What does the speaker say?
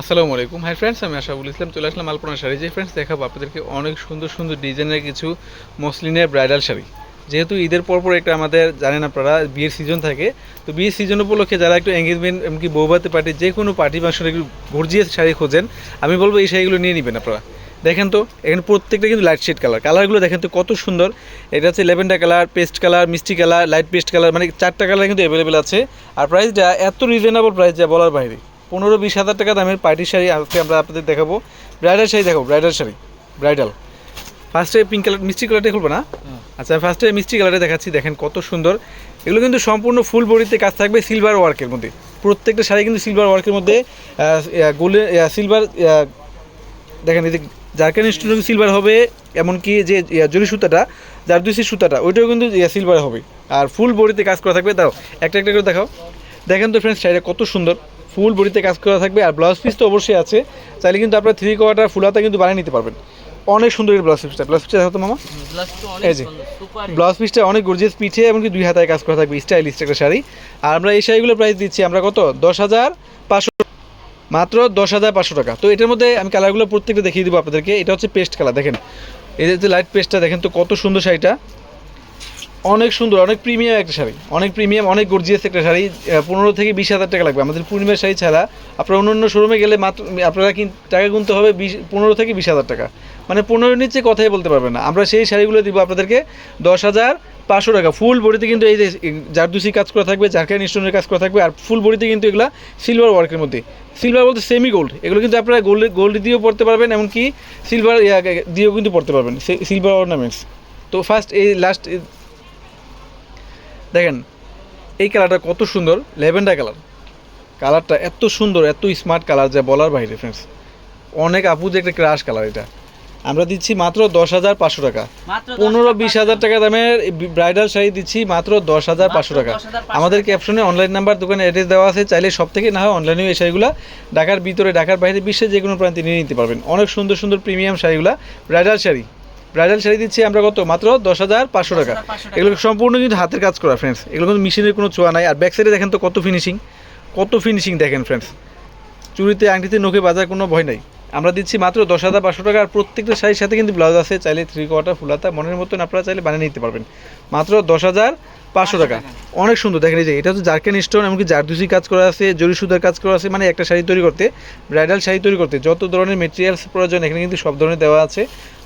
আসসালামু আলাইকুম। Hi friends আমি আশাবুল ইসলাম। চলে আসলাম আলপনা শাড়ি। যে ফ্রেন্ডস দেখাবো আপনাদেরকে অনেক সুন্দর সুন্দর ডিজাইনের কিছু মসলিনের ব্রাইডাল শাড়ি। যেহেতু ঈদের পর পর একটা আমাদের, জানেন আপনারা, বিয়ের সিজন থাকে, তো বিয়ের সিজন উপলক্ষে যারা একটু এঙ্গেজমেন্ট এমনকি বৌভাতে পার্টি যে কোনো পার্টি ফাংশনে একটু গর্জিয়াস শাড়ি খোঁজেন, আমি বলব এই শাড়িগুলো নিয়ে নেবেন আপনারা। দেখেন তো, এখানে প্রত্যেকটা কিন্তু লাইট শেড কালার কালারগুলো দেখেন তো কত সুন্দর। এটা হচ্ছে লেভেন্ডার কালার পেস্ট কালার মিষ্টি কালার লাইট পেস্ট কালার মানে চারটা কালার কিন্তু অ্যাভেলেবেল আছে। আর প্রাইসটা এত রিজনেবল প্রাইস যা বলার বাইরে। পনেরো বিশ হাজার টাকা দামের পার্টি শাড়ি আজকে আমরা আপনাদের দেখাবো। ব্রাইডাল শাড়ি দেখাবো ব্রাইডাল শাড়ি ব্রাইডাল। ফার্স্টে পিঙ্ক কালার মিষ্টি কালারটা খুলবো না? আচ্ছা ফার্স্টে মিষ্টি কালারে দেখাচ্ছি দেখেন কত সুন্দর। এগুলো কিন্তু সম্পূর্ণ ফুল বডিতে কাজ থাকবে সিলভার ওয়ার্কের মধ্যে। প্রত্যেকটা শাড়ি কিন্তু সিলভার ওয়ার্কের মধ্যে গোল্ডেন সিলভার দেখেন এই যে জারকান স্টোন সিলভার হবে এমনকি যে জরি সুতাটা জারদুসি সুতাটা ওইটাও কিন্তু সিলভার হবে। আর ফুল বডিতে কাজ করা থাকবে দাও একটা একটা করে দেখাও। দেখেন তো ফ্রেন্ডস শাড়িটা কত সুন্দর। ফুল বডিতে কাজ করা থাকবে আর ব্লাউজ পিস তো অবশ্যই আছে। চাইলে কিন্তু আপনার থ্রি কোয়ার্টার ফুল ফুলাতা কিন্তু বানিয়ে নিতে পারবেন। অনেক সুন্দর এই ব্লাউজ পিসটা ব্লাউজ পিসটা দেখো তো মামা। এই যে ব্লাউজ পিসটা অনেক গর্জিয়াস পিঠে এমনকি দুই হাতায় কাজ করা থাকবে স্টাইলিস্ট একটা শাড়ি। আর আমরা এই শাড়িগুলোর প্রাইস দিচ্ছি আমরা কত? দশ হাজার পাঁচশো মাত্র দশ হাজার পাঁচশো টাকা। তো এটার মধ্যে আমি কালারগুলো প্রত্যেকটা দেখিয়ে দিব আপনাদেরকে। এটা হচ্ছে পেস্ট কালার দেখেন। এই যে লাইট পেস্টটা দেখেন তো কত সুন্দর শাড়িটা। অনেক সুন্দর, অনেক প্রিমিয়াম একটা শাড়ি। অনেক প্রিমিয়াম অনেক গর্জিয়াস একটা শাড়ি। পনেরো থেকে বিশ হাজার টাকা লাগবে। আমাদের পূর্ণিমার শাড়ি ছাড়া আপনার অন্য অন্য শোরুমে গেলে মাত্র, আপনারা কিন, টাকা গুনতে হবে বিশ, পনেরো থেকে বিশ হাজার টাকা। মানে পনেরোর নিচে কথাই বলতে পারবেন না। আমরা সেই শাড়িগুলো দিব আপনাদেরকে দশ হাজার পাঁচশো টাকা। ফুল বডিতে কিন্তু এই যে জারদুসি কাজ করা থাকবে জারকান স্টোনের কাজ করা থাকবে, আর ফুল বডিতে কিন্তু এগুলো সিলভার ওয়ার্কের মধ্যে। সিলভার বলতে সেমি গোল্ড এগুলো কিন্তু আপনারা গোল্ড গোল্ড দিয়েও পড়তে পারবেন, এমনকি সিলভার দিয়েও কিন্তু পড়তে পারবেন। সিলভার অর্নামেন্টস তো ফার্স্ট এই লাস্ট দেখেন এই কালারটা কত সুন্দর ল্যাভেন্ডার কালার কালারটা এত সুন্দর এত স্মার্ট কালার যা বলার বাইরে ফ্রেন্ডস অনেক আপু যে একটা ক্রাশ কালার এটা। আমরা দিচ্ছি মাত্র দশ হাজার পাঁচশো টাকা। পনেরো বিশ হাজার টাকা দামের ব্রাইডাল শাড়ি দিচ্ছি মাত্র দশ হাজার পাঁচশো টাকা। আমাদের ক্যাপশনে অনলাইন নাম্বার দোকানে অ্যাড্রেস দেওয়া আছে। চাইলে সব থেকে না হয় অনলাইনেও এই শাড়িগুলো ঢাকার ভিতরে ঢাকার বাইরে বিশ্বের যে কোনো প্রান্তে নিয়ে নিতে পারবেন। অনেক সুন্দর সুন্দর প্রিমিয়াম শাড়িগুলো ব্রাইডাল শাড়ি। ব্রাইডাল শাড়ি দিচ্ছি আমরা কত? মাত্র দশ হাজার পাঁচশো টাকা। এগুলো সম্পূর্ণ কিন্তু হাতের কাজ করা ফ্রেন্ডস এগুলো কিন্তু মেশিনের কোনো ছোঁয়া নাই। আর ব্যাক সাইডে দেখেন তো কত ফিনিশিং কত ফিনিশিং দেখেন ফ্রেন্ডস চুরিতে আংটিতে নখে বাজার কোনো ভয় নাই। আমরা দিচ্ছি মাত্র দশ হাজার পাঁচশো টাকা। আর প্রত্যেকটা শাড়ির সাথে কিন্তু ব্লাউজ আছে। চাইলে থ্রি কোয়ার্টার ফুলাতা মনের মতন আপনারা চাইলে বানিয়ে নিতে পারবেন। মাত্র দশ হাজার পাঁচশো টাকা। অনেক সুন্দর। দেখেন এই যে এটা হচ্ছে জার্কেন স্টোন এমনকি জারদুসি কাজ করা আছে জরি সুতার কাজ করা আছে। মানে একটা শাড়ি তৈরি করতে ব্রাইডাল শাড়ি তৈরি করতে যত ধরনের মেটেরিয়ালস প্রয়োজন এখানে কিন্তু সব ধরনের দেওয়া আছে।